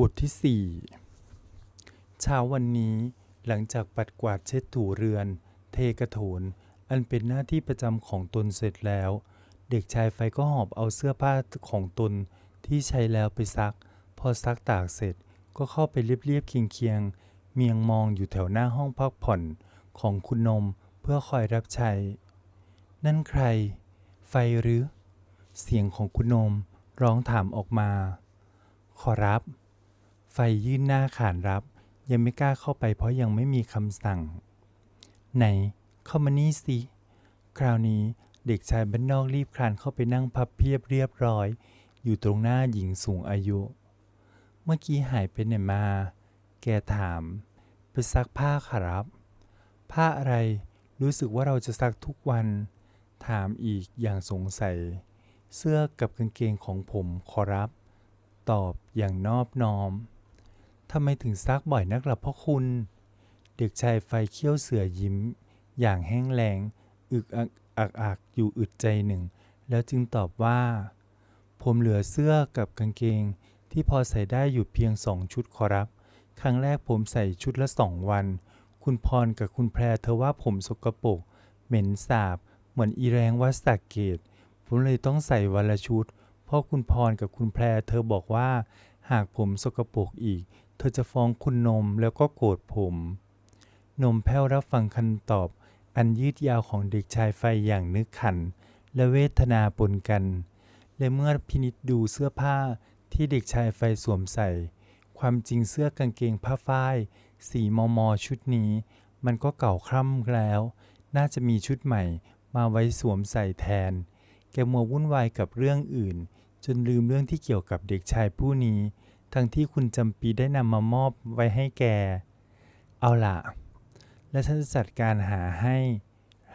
บทที่สี่เช้าวันนี้หลังจากปัดกวาดเช็ดถูเรือน เทกระโถน อันเป็นหน้าที่ประจำของตนเสร็จแล้ว เด็กชายไฟก็หอบเอาเสื้อผ้าของตนที่ใช้แล้วไปซัก พอซักตากเสร็จก็เข้าไปเรียบๆเคียงๆ เมียงมองอยู่แถวหน้าห้องพักผ่อนของคุณนมเพื่อคอยรับใช้ นั่นใคร ไฟหรือ เสียงของคุณนมร้องถามออกมา ขอรับ ไฟยื่นหน้าขานรับ ยังไม่กล้าเข้าไปเพราะยังไม่มีคำสั่ง ไหน เข้ามานี่สิ คราวนี้เด็กชายบ้านนอกรีบคลานเข้าไปนั่งพับเพียบเรียบร้อย อยู่ตรงหน้าหญิงสูงอายุ เมื่อกี้หายไปไหนมา แกถาม ไปซักผ้าครับ ผ้าอะไร รู้สึกว่าเราจะซักทุกวัน ถามอีกอย่างสงสัย เสื้อกับกางเกงของผมขอรับ ตอบอย่างนอบน้อม ทำไมถึงซักบ่อยนักล่ะพ่อคุณ เด็กชายไฟเขี้ยวเสือยิ้ม อย่างแห้งแล้งอึกอักอักอักอยู่อึดใจหนึ่ง แล้วจึงตอบว่า ผมเหลือเสื้อกับกางเกง ที่พอใส่ได้อยู่เพียงสองชุดขอรับ ครั้งแรกผมใส่ชุดละสองวัน คุณพรกับคุณแพรเธอว่าผมสกปรกเหม็นสาบ เหมือนอีแรงวัดสากเกต ผมเลยต้องใส่วันละชุด เพราะคุณพรกับคุณแพรเธอบอกว่า หากผมสกปรกอีก เธอจะฟ้องคุณนมแล้วก็โกรธผม นมแพ้วรับฟังคำตอบ อันยืดยาวของเด็กชายไฟอย่างนึกขัน และเวทนาปนกัน และเมื่อพินิจดูเสื้อผ้าที่เด็กชายไฟสวมใส่ ความจริงเสื้อกางเกงผ้าฝ้าย สีมอมอชุดนี้ มันก็เก่าคร่ำแล้ว น่าจะมีชุดใหม่มาไว้สวมใส่แทน แกมัววุ่นวายกับเรื่องอื่น จนลืมเรื่องที่เกี่ยวกับเด็กชายผู้นี้ ทั้งที่คุณจำปีได้นำมามอบไว้ให้แก เอาละและฉันจะจัดการหาให้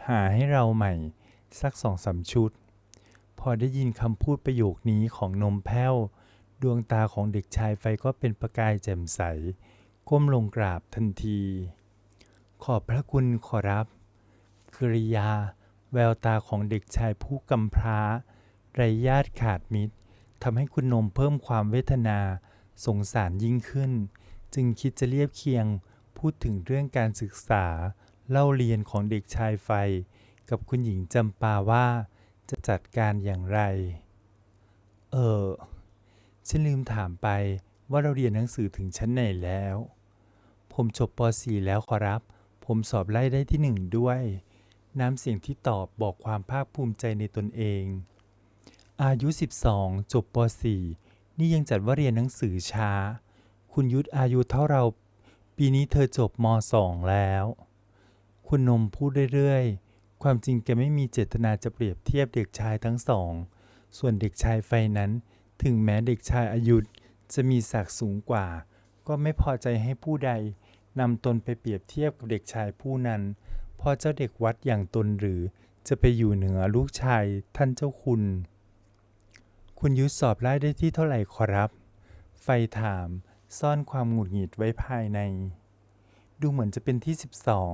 หาให้เราใหม่ สักสองสามชุด พอได้ยินคำพูดประโยคนี้ของนมแพ้ว ดวงตาของเด็กชายไฟก็เป็นประกายแจ่มใส ก้มลงกราบทันที ขอบพระคุณขอรับ กริยา แววตาของเด็กชายผู้กำพร้า ไรญาติขาดมิตรทำให้คุณนมเพิ่มความเวทนา สงสารยิ่งขึ้น จึงคิดจะเรียบเคียงพูดถึงเรื่องการศึกษาเล่าเรียนของเด็กชายไฟ กับคุณหญิงจำปาว่าจะจัดการอย่างไร เออ ฉันลืมถามไปว่าเราเรียนหนังสือถึงชั้นไหนแล้ว ผมจบป .4 แล้วขอรับ ผมสอบไล่ได้ที่หนึ่งด้วย น้ำเสียงที่ตอบบอกความภาคภูมิใจในตนเอง อายุ 12 จบป .4 นี่ยังจัดว่าเรียนหนังสือช้า คุณยุทธอายุเท่าเรา ปีนี้เธอจบม .2 แล้ว คุณนมพูดเรื่อยๆ ความจริงแกไม่มีเจตนาจะเปรียบเทียบเด็กชายทั้งสอง ส่วนเด็กชายไฟนั้น ถึงแม้เด็กชายอายุจะมีศักดิ์สูงกว่า ก็ไม่พอใจให้ผู้ใดนำตนไปเปรียบเทียบกับเด็กชายผู้นั้นพราะเจ้าเด็กวัดอย่างตนหรือจะไปอยู่เหนือลูกชายท่านเจ้าคุณ คุณยุทธสอบไล่ได้ที่เท่าไหร่ขอรับ ไฟถาม ซ่อนความหงุดหงิดไว้ภายใน ดูเหมือนจะเป็นที่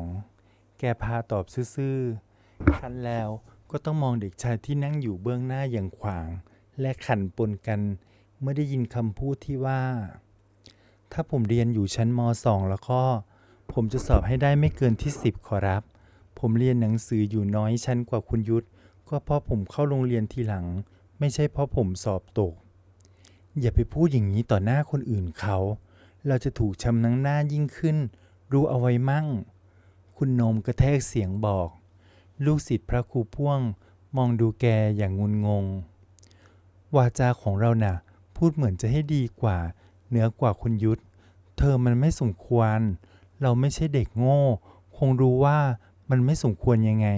12 แกพาตอบซื่อๆคันแล้วก็ต้องมองเด็กชายที่นั่งอยู่เบื้องหน้าอย่างขวาง และขันปนกัน เมื่อได้ยินคำพูดที่ว่า ถ้าผมเรียนอยู่ชั้นม .2 แล้วก็ ผมจะสอบให้ได้ไม่เกินที่ 10 ขอรับ ผมเรียนหนังสืออยู่น้อยชั้นกว่าคุณยุทธก็เพราะผมเข้าโรงเรียนทีหลัง ไม่ใช่เพราะผมสอบตก อย่าไปพูดอย่างนี้ต่อหน้าคนอื่นเขา เราจะถูกชำนังหน้ายิ่งขึ้น รู้เอาไว้มั่ง คุณนมกระแทกเสียงบอก ลูกศิษย์พระครูพ่วงมองดูแกอย่างงุนงง วาจาของเราน่ะ พูดเหมือนจะให้ดีกว่า เหนือกว่าคุณยุทธ เธอมันไม่สมควร เราไม่ใช่เด็กโง่ คงรู้ว่ามันไม่สมควรยังไง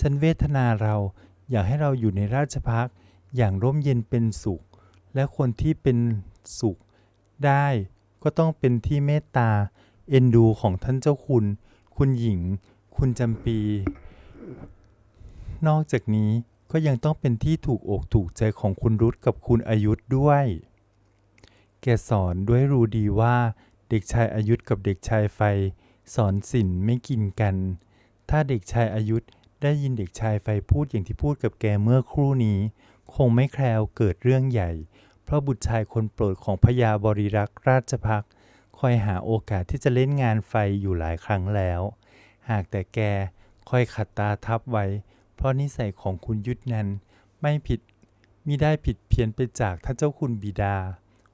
ฉันเวทนาเราอยากให้เราอยู่ในราชพัก อย่างร่มเย็นเป็นสุข และคนที่เป็นสุขได้ก็ต้องเป็นที่เมตตาเอ็นดูของท่านเจ้าคุณ คุณหญิง คุณจำปี นอกจากนี้ก็ยังต้องเป็นที่ถูกอกถูกใจของคุณรุตกับคุณอายุธด้วย แกสอนด้วยรู้ดีว่าเด็กชายอายุธกับเด็กชายไฟ สอนศิลป์ไม่กินกัน ถ้าเด็กชายอายุธได้ยินเด็กชายไฟพูดอย่างที่พูดกับแกเมื่อครู่นี้ คงไม่แคล้วเกิดเรื่องใหญ่ เพราะบุตรชายคนโปรดของพญาบริรักษ์ราชพักคอยหาโอกาสที่จะเล่นงานไฟอยู่หลายครั้งแล้ว หากแต่แกคอยขัดตาทับไว้ เพราะนิสัยของคุณยุทธนั้นไม่ผิดมิได้ผิดเพี้ยนไปจากท่านเจ้าคุณบิดา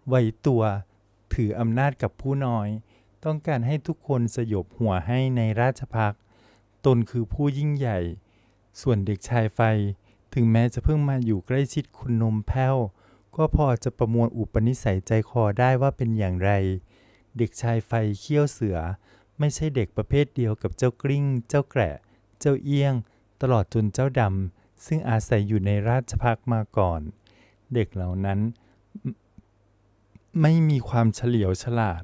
ไว้ตัวถืออำนาจกับผู้น้อย ต้องการให้ทุกคนสยบหัวให้ในราชพักตนคือผู้ยิ่งใหญ่ ส่วนเด็กชายไฟ ถึงแม้จะเพิ่งมาอยู่ใกล้ชิดคุณนมแพ้ว ก็พอจะประมวลอุปนิสัยใจคอได้ว่าเป็นอย่างไร เด็กชายไฟเขี้ยวเสือ ไม่ใช่เด็กประเภทเดียวกับเจ้ากลิ้ง เจ้าแกะ เจ้าเอี้ยง ตลอดจนเจ้าดำซึ่งอาศัยอยู่ในราชพักมาก่อน เด็กเหล่านั้น ไม่มีความเฉลียวฉลาด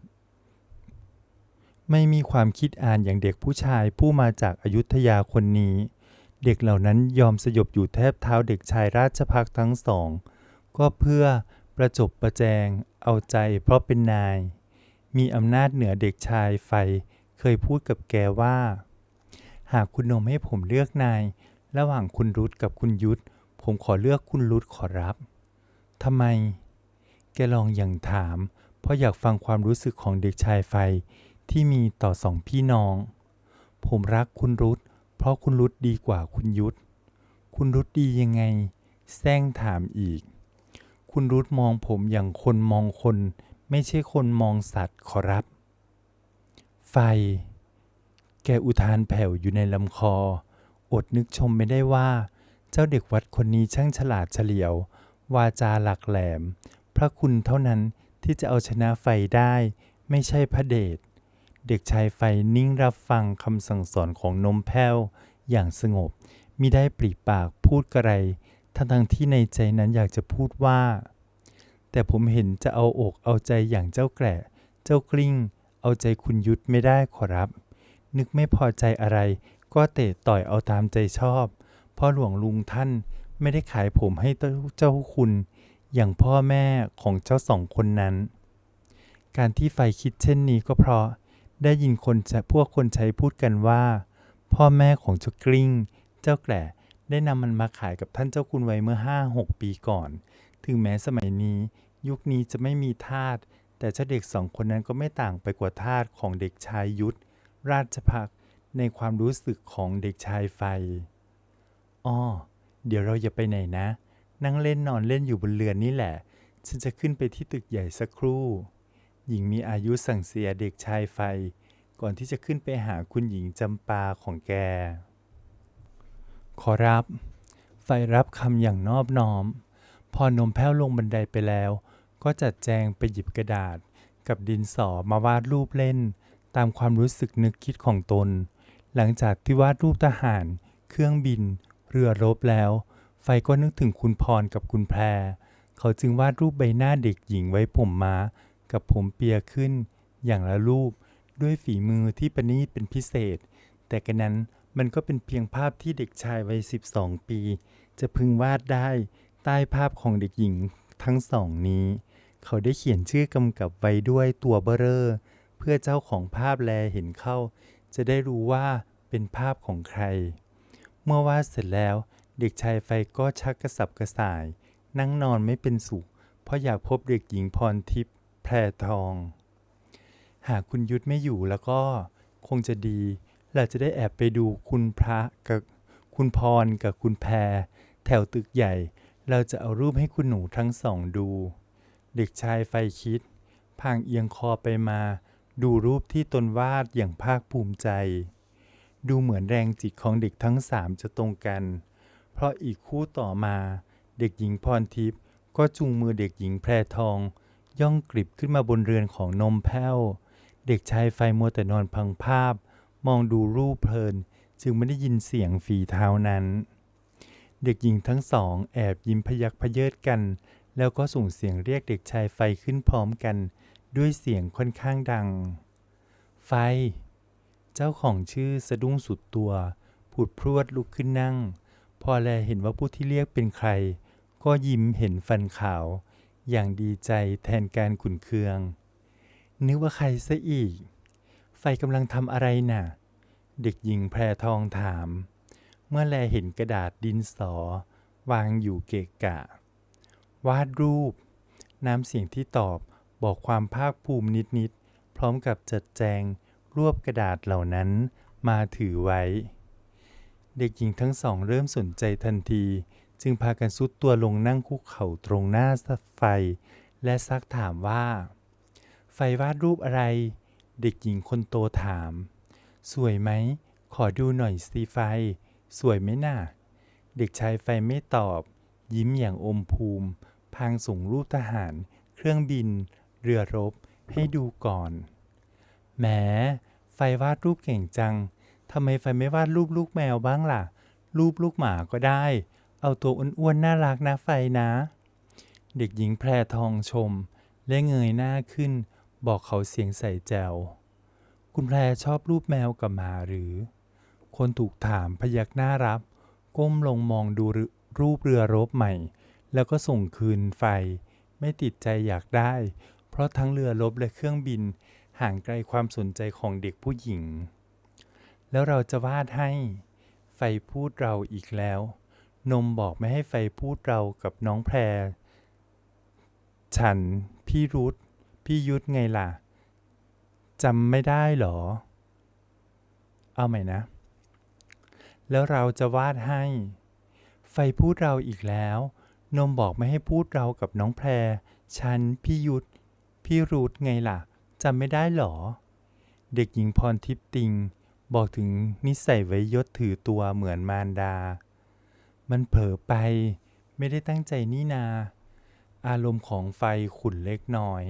ไม่มีความคิดอ่านอย่างเด็กผู้ชายผู้มาจากอายุทยาคนนี้ เด็กเหล่านั้นยอมสยบอยู่แทบเท้าเด็กชายราชพักทั้งสอง ก็เพื่อประจบประแจงเอาใจเพราะเป็นนาย มีอำนาจเหนือเด็กชายไฟเคยพูดกับแกว่า หากคุณนมให้ผมเลือกนาย ระหว่างคุณรุตกับคุณยุทธ ผมขอเลือกคุณรุตขอรับทำไม แกลองอย่างถาม เพราะอยากฟังความรู้สึกของเด็กชายไฟที่มีต่อสองพี่น้อง ผมรักคุณรุต เพราะคุณรุตดีกว่าคุณยุทธ คุณรุตดียังไง แซงถามอีก คุณรุตมองผมอย่างคนมองคน ไม่ใช่คนมองสัตว์ขอรับ ไฟ แกอุทานแผ่วอยู่ในลำคอ อดนึกชมไม่ได้ว่า เจ้าเด็กวัดคนนี้ช่างฉลาดเฉลียว วาจาหลักแหลม พระคุณเท่านั้นที่จะเอาชนะไฟได้ ไม่ใช่พระเดช เด็กชายไฟนิ่งรับฟังคำสั่งสอนของนมแพ้วอย่างสงบมิได้ปรีปากพูดกระไรทั้งทที่ในใจนั้นอยากจะพูดว่า แต่ผมเห็นจะเอาอกเอาใจอย่างเจ้าแกระเจ้ากลิ้ง เอาใจคุณยุทธไม่ได้ขอรับ นึกไม่พอใจอะไรก็เตะต่อยเอาตามใจชอบพราะหลวงลุงท่านไม่ได้ขายผมให้เจ้าคุณ อย่างพ่อแม่ของเจ้าสองคนนั้น การที่ไฟคิดเช่นนี้ก็เพราะ ได้ยินคนพวกคนใช้พูดกันว่า พ่อแม่ของเจ้ากลิ้ง เจ้าแกละได้นำมันมาขายกับท่านเจ้าคุณไว้เมื่อห้าหกปีก่อน ถึงแม้สมัยนี้ ยุคนี้จะไม่มีทาสแต่เจ้าเด็กสองคนนั้นก็ไม่ต่างไปกว่าทาสของเด็กชายยุทธราชพักในความรู้สึกของเด็กชายไฟอ้อเดี๋ยวเราอย่าไปไหนนะ นั่งเล่นนอนเล่นอยู่บนเรือนนี่แหละ ฉันจะขึ้นไปที่ตึกใหญ่สักครู่ หญิงมีอายุสั่งเสียเด็กชายไฟ ก่อนที่จะขึ้นไปหาคุณหญิงจำปาของแก ขอรับ ไฟรับคำอย่างนอบน้อม พอนมแพ้วลงบันไดไปแล้ว ก็จัดแจงไปหยิบกระดาษ กับดินสอมาวาดรูปเล่น ตามความรู้สึกนึกคิดของตน หลังจากที่วาดรูปทหาร เครื่องบิน เรือรบแล้ว ไฟก็นึกถึงคุณพรกับคุณแพร เขาจึงวาดรูปใบหน้าเด็กหญิงไว้ผมม้า กับผมเปียขึ้นอย่างละรูป ด้วยฝีมือที่ประณีตเป็นพิเศษ แต่กันนั้นมันก็เป็นเพียงภาพที่เด็กชายวัย 12 ปี จะพึงวาดได้ใต้ภาพของเด็กหญิงทั้งสองนี้ เขาได้เขียนชื่อกำกับไว้ด้วยตัวเบอร์เรอร์เพื่อเจ้าของภาพแลเห็นเข้า จะได้รู้ว่าเป็นภาพของใคร เมื่อวาดเสร็จแล้ว เด็กชายไฟก็ชักกระสับกระส่าย นั่งนอนไม่เป็นสุข เพราะอยากพบเด็กหญิงพรทิพย์ แพรทอง หากคุณยุทธไม่อยู่แล้วก็คงจะดี เราจะได้แอบไปดูคุณพระกับคุณพรกับคุณแพร แถวตึกใหญ่ เราจะเอารูปให้คุณหนูทั้งสองดู เด็กชายไฟคิด พางเอียงคอไปมา ดูรูปที่ตนวาดอย่างภาคภูมิใจ ดูเหมือนแรงจิตของเด็กทั้งสามจะตรงกัน เพราะอีกคู่ต่อมา เด็กหญิงพรทิพย์ก็จูงมือเด็กหญิงแพรทอง ย่องกริบขึ้นมาบนเรือนของนมแพ้ว เด็กชายไฟมัวแต่นอนพังภาพ มองดูรูปเพลิน จึงไม่ได้ยินเสียงฝีเท้านั้น เด็กหญิงทั้งสอง แอบยิ้มพยักพเยิดกัน แล้วก็ส่งเสียงเรียกเด็กชายไฟขึ้นพร้อมกัน ด้วยเสียงค่อนข้างดัง ไฟ เจ้าของชื่อสะดุ้งสุดตัว ผุดพรวดลุกขึ้นนั่ง พอแลเห็นว่าผู้ที่เรียกเป็นใคร ก็ยิ้มเห็นฟันขาว อย่างดีใจแทนการขุนเคือง นึกว่าใครซะอีก ไฟกำลังทำอะไรน่ะ เด็กหญิงแพรทองถาม เมื่อแลเห็นกระดาษดินสอ วางอยู่เกะกะ วาดรูป น้ำเสียงที่ตอบบอกความภาคภูมินิด ๆ พร้อมกับจัดแจงรวบกระดาษเหล่านั้นมาถือไว้ เด็กหญิงทั้งสองเริ่มสนใจทันที จึงพากันซุดตัวลงนั่งคุกเข่าตรงหน้าไฟ และซักถามว่า ไฟวาดรูปอะไร เด็กหญิงคนโตถาม สวยไหม ขอดูหน่อยสิไฟ สวยไหมน่ะ เด็กชายไฟไม่ตอบ ยิ้มอย่างอมภูมิ พางส่งรูปทหาร เครื่องบิน เรือรบ ให้ดูก่อน แหม ไฟวาดรูปเก่งจังทำไมไฟไม่วาดรูปลูกแมวบ้างล่ะ รูปลูกหมาก็ได้ เอาตัวอ้วนๆน่ารักนะไฟนะ เด็กหญิงแพรทองชม และเงยหน้าขึ้น บอกเขาเสียงใส่แจว คุณแพรชอบรูปแมวกับหมาหรือ คนถูกถามพยักหน้ารับ ก้มลงมองดูรูปเรือรบใหม่ แล้วก็ส่งคืนไฟ ไม่ติดใจอยากได้ เพราะทั้งเรือรบและเครื่องบิน ห่างไกลความสนใจของเด็กผู้หญิง แล้วเราจะวาดให้ ไฟพูดเราอีกแล้ว นมบอกไม่ให้ไฟพูดเรากับน้องแพร ฉัน พี่รุธพี่ยุทธไงล่ะจำไม่ได้หรอ เอาใหม่นะ แล้วเราจะวาดให้ ไฟพูดเราอีกแล้ว นมบอกไม่ให้พูดเรากับน้องแพร ฉัน พี่ยุทธพี่รุธไงล่ะจำไม่ได้หรอ เด็กหญิงพรทิพย์ติง บอกถึงนิสัยไว้ยศถือตัวเหมือนมารดา มันเผลอไป ไม่ได้ตั้งใจนี่นา อารมณ์ของไฟขุ่นเล็กน้อย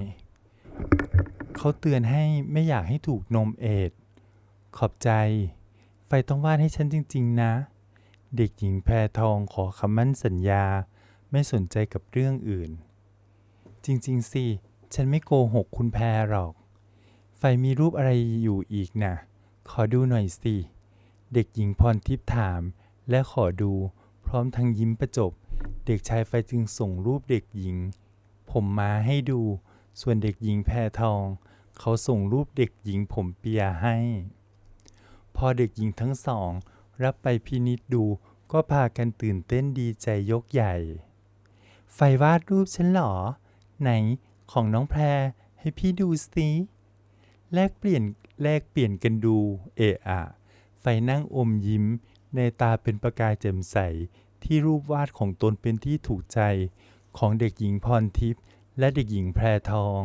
เขาเตือนให้ไม่อยากให้ถูกนมเอดขอบใจ ไฟต้องวาดให้ฉันจริง ๆ นะ เด็กหญิงแพรทองขอคำมั่นสัญญา ไม่สนใจกับเรื่องอื่น จริง ๆ สิ ฉันไม่โกหกคุณแพรหรอก ไฟมีรูปอะไรอยู่อีกนะ่ะขอดูหน่อยสิ เด็กหญิงพรทิพย์ถาม และขอดู พร้อมทั้งยิ้มประจบ เด็กชายไฟจึงส่งรูปเด็กหญิง ผมมาให้ดู ส่วนเด็กหญิงแพรทอง เขาส่งรูปเด็กหญิงผมเปียให้ พอเด็กหญิงทั้งสอง รับไปพินิจดูก็พากันตื่นเต้นดีใจยกใหญ่ ไฟวาดรูปฉันหรอ ไหนของน้องแพรให้พี่ดูสิแลกเปลี่ยนแลกเปลี่ยนกันดู เอะอะ ไฟนั่งอมยิ้ม ในตาเป็นประกายแจ่มใสที่รูปวาดของตนเป็นที่ถูกใจของเด็กหญิงพรทิพย์และเด็กหญิงแพรทอง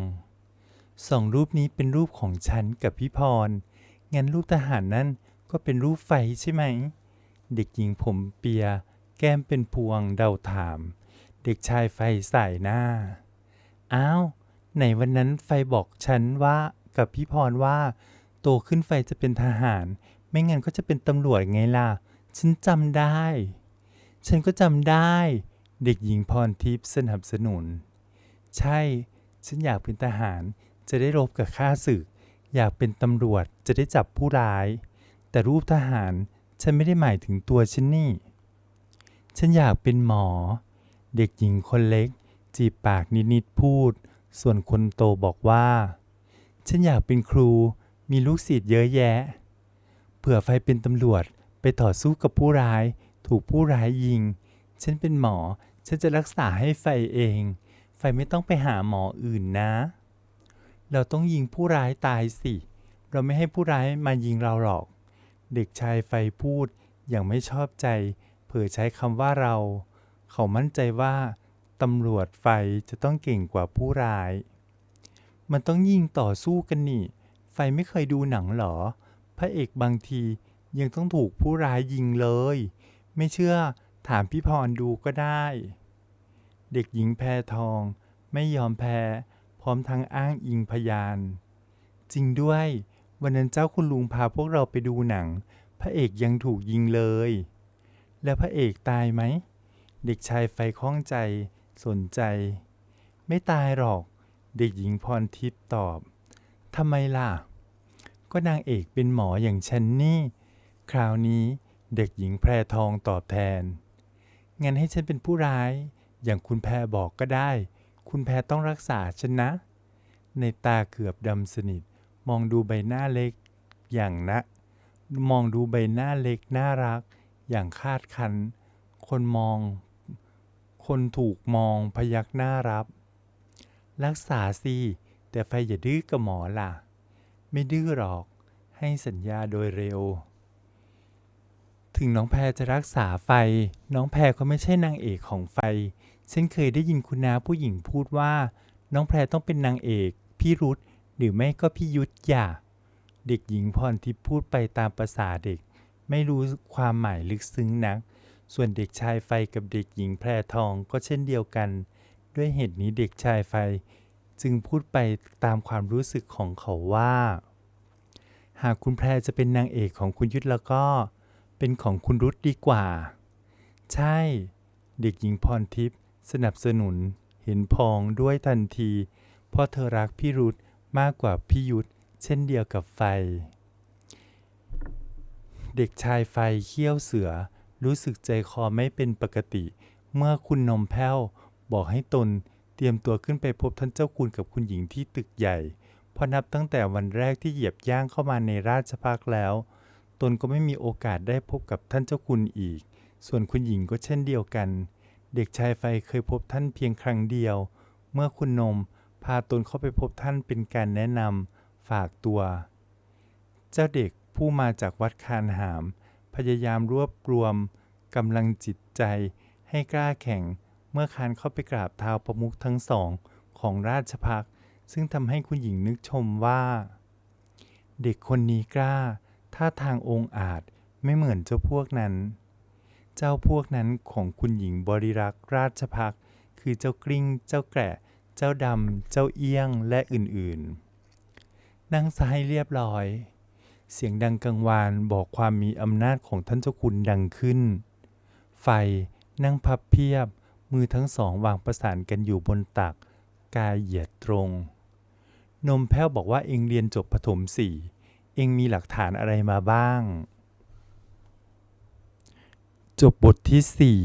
สองรูปนี้เป็นรูปของฉันกับพี่พร งั้นรูปทหารนั่นก็เป็นรูปไฟใช่ไหม เด็กหญิงผมเปีย แก้มเป็นพวงเดาถาม เด็กชายไฟใส่หน้า อ้าวไหนวันนั้นไฟบอกฉันว่ากับพี่พรว่า โตขึ้นไฟจะเป็นทหาร ไม่งั้นก็จะเป็นตำรวจไงล่ะ ฉันจำได้ ฉันก็จำได้ เด็กหญิงพรทิพย์สนับสนุน ใช่ ฉันอยากเป็นทหาร จะได้รบกับข้าศึก อยากเป็นตำรวจจะได้จับผู้ร้าย แต่รูปทหารฉันไม่ได้หมายถึงตัวฉันนี่ ฉันอยากเป็นหมอ เด็กหญิงคนเล็ก จีบปากนิดๆพูด ส่วนคนโตบอกว่า ฉันอยากเป็นครู มีลูกศิษย์เยอะแยะ เผื่อไฟเป็นตำรวจ ไปต่อสู้กับผู้ร้าย ถูกผู้ร้ายยิง ฉันเป็นหมอ ฉันจะรักษาให้ไฟเอง ไฟไม่ต้องไปหาหมออื่นนะ เราต้องยิงผู้ร้ายตายสิ เราไม่ให้ผู้ร้ายมายิงเราหรอก เด็กชายไฟพูดอย่างไม่ชอบใจ เผยใช้คำว่าเรา เขามั่นใจว่าตำรวจไฟจะต้องเก่งกว่าผู้ร้าย มันต้องยิงต่อสู้กันนี่ ไฟไม่เคยดูหนังหรอ พระเอกบางที ยังต้องถูกผู้ร้ายยิงเลย ไม่เชื่อถามพี่พรดูก็ได้ เด็กหญิงแพรทองไม่ยอมแพ้ พร้อมทั้งอ้างอิงพยาน จริงด้วย วันนั้นเจ้าคุณลุงพาพวกเราไปดูหนัง พระเอกยังถูกยิงเลย แล้วพระเอกตายไหม เด็กชายไฟข้องใจสนใจ ไม่ตายหรอก เด็กหญิงพรทิพย์ตอบทำไมล่ะ ก็นางเอกเป็นหมออย่างฉันนี่ คราวนี้เด็กหญิงแพรทองตอบแทน งั้นให้ฉันเป็นผู้ร้าย อย่างคุณแพรบอกก็ได้ คุณแพรต้องรักษาฉันนะ ในตาเกือบดำสนิท มองดูใบหน้าเล็ก อย่างนะ มองดูใบหน้าเล็กน่ารัก อย่างคาดคัน คนมอง คนถูกมองพยักหน้ารับ รักษาสิ แต่ไฟอย่าดื้อกับหมอล่ะ ไม่ดื้อหรอก ให้สัญญาโดยเร็ว ถึงน้องแพรจะรักษาไฟ น้องแพรก็ไม่ใช่นางเอกของไฟ ฉันเคยได้ยินคุณนาผู้หญิงพูดว่า น้องแพรต้องเป็นนางเอก พี่รุธหรือไม่ก็พี่ยุทธอย่า เด็กหญิงพรทิพย์พูดไปตามประษาเด็ก ไม่รู้ความหมายลึกซึ้งนัก ส่วนเด็กชายไฟกับเด็กหญิงแพรทองก็เช่นเดียวกัน ด้วยเหตุนี้เด็กชายไฟ จึงพูดไปตามความรู้สึกของเขาว่า หากคุณแพรจะเป็นนางเอกของคุณยุทธแล้วก็ เป็นของคุณรุธดีกว่า ใช่ เด็กหญิงพรทิพย์สนับสนุนเห็นพ้องด้วยทันที เพราะเธอรักพี่รุธมากกว่าพี่ยุทธเช่นเดียวกับไฟ เด็กชายไฟเขี้ยวเสือ รู้สึกใจคอไม่เป็นปกติ เมื่อคุณนมแพ้วบอกให้ตนเตรียมตัวขึ้นไปพบท่านเจ้าคุณกับคุณหญิงที่ตึกใหญ่ เพราะนับตั้งแต่วันแรกที่เหยียบย่างเข้ามาในราชพักแล้ว นก็ไม่มีโอกาสได้พบกับท่านเจ้าคุณอีก ส่วนคุณหญิงก็เช่นเดียวกัน เด็กชายไฟเคยพบท่านเพียงครั้งเดียว เมื่อคุณนมพาตนเข้าไปพบท่านเป็นการแนะนำฝากตัว เจ้าเด็กผู้มาจากวัดคานหาม พยายามรวบรวมกำลังจิตใจให้กล้าแข่ง เมื่อคานเข้าไปกราบเท้าประมุขทั้งสองของราชพักซึ่งทำให้คุณหญิงนึกชมว่า เด็กคนนี้กล้า ท่าทางองอาจไม่เหมือนเจ้าพวกนั้น เจ้าพวกนั้นของคุณหญิงบริรักษ์ราชพักคือเจ้ากลิ้ง เจ้าแกะ เจ้าดำ เจ้าเอี้ยง และอื่นๆ นั่งซ้ายเรียบร้อย เสียงดังกังวานบอกความมีอำนาจของท่านเจ้าคุณดังขึ้น ไฟนั่งพับเพียบ มือทั้งสองวางประสานกันอยู่บนตัก กายเหยียดตรง นมแพ้วบอกว่าเองเรียนจบประถมสี่ เองมีหลักฐานอะไรมาบ้าง จบบทที่สี่